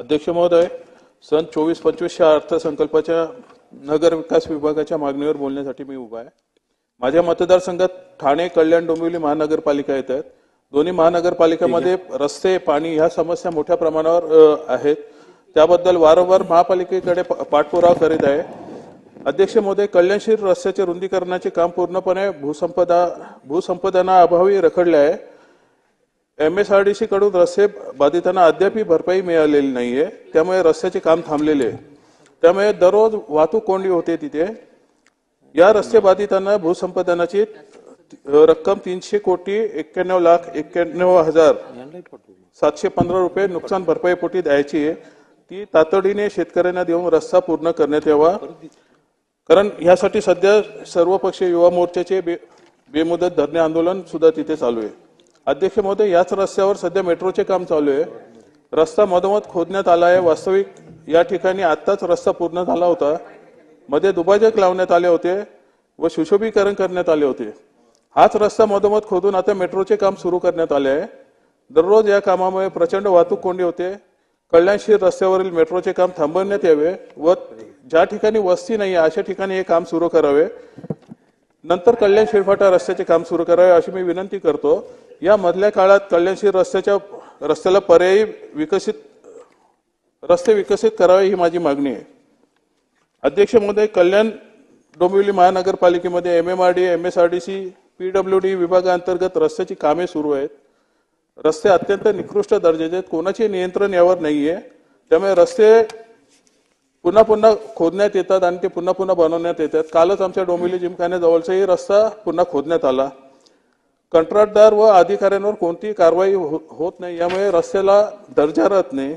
अध्यक्ष महोदय सन चोवीस पंचवीसच्या अर्थसंकल्पाच्या नगर विकास विभागाच्या मागणीवर बोलण्यासाठी मी उभा आहे. माझ्या मतदारसंघात ठाणे कल्याण डोंबिवली महानगरपालिका येत आहेत दोन्ही महानगरपालिकेमध्ये रस्ते पाणी ह्या समस्या मोठ्या प्रमाणावर आहेत. त्याबद्दल वारंवार महापालिकेकडे पाठपुरावा करीत आहे. अध्यक्ष महोदय कल्याणशीर रस्त्याचे रुंदीकरणाचे काम पूर्णपणे भूसंपदा भूसंपादनाअभावी रखडले आहे. M S R D C कडून रस्ते बाधितांना अद्यापही भरपाई मिळालेली नाहीये. त्यामुळे रस्त्याचे काम थांबलेले आहे. त्यामुळे दररोज वाहतूक कोंडी होते तिथे. या रस्ते बाधितांना भूसंपादनाची रक्कम तीनशे कोटी एक्क्याण्णव लाख एक्क्याण्णव हजार सातशे पंधरा रुपये नुकसान भरपाई पोटी द्यायची आहे. ती तातडीने शेतकऱ्यांना देऊन रस्ता पूर्ण करण्यात यावा. कारण ह्यासाठी सध्या सर्वपक्षीय युवा मोर्चाचे बे- बेमुदत धरणे आंदोलन सुद्धा तिथे चालू आहे. अध्यक्ष महोदय याच रस्त्यावर सध्या मेट्रोचे काम चालू आहे. रस्ता मधोमध खोदण्यात आला आहे. वास्तविक या ठिकाणी आत्ताच रस्ता पूर्ण झाला होता. मध्ये दुभाजक लावण्यात आले होते व सुशोभीकरण करण्यात आले होते. हाच रस्ता मधोमध खोदून आता मेट्रोचे काम सुरू करण्यात आले आहे. दररोज या कामामुळे प्रचंड वाहतूक कोंडी होते. कल्याणशीर रस्त्यावरील मेट्रोचे काम थांबवण्यात यावे व ज्या ठिकाणी वस्ती नाही आहे अशा ठिकाणी हे काम सुरू करावे. नंतर कल्याण शिरफाटा रस्त्याचे काम सुरू करावे अशी मी विनंती करतो. या मधल्या काळात कल्याणशीर रस्त्याच्या रस्त्याला पर्यायी विकसित रस्ते विकसित करावे ही माझी मागणी आहे. अध्यक्ष महोदय Kalyan Dombivli महानगरपालिकेमध्ये M M R D M S R D C PW D विभागांतर्गत रस्त्याची कामे सुरू आहेत. रस्ते अत्यंत निकृष्ट दर्जाचे आहेत. कोणाचे नियंत्रण यावर नाही आहे त्यामुळे रस्ते पुन्हा पुन्हा खोदण्यात येतात आणि ते पुन्हा पुन्हा बनवण्यात येतात. कालच आमच्या डोंबिवली जिमखान्याजवळचाही रस्ता पुन्हा खोदण्यात आला. कंत्राटदार व अधिकाऱ्यांवर कोणतीही कारवाई हो- होत नाही. यामुळे रस्त्याला दर्जा राहत नाही.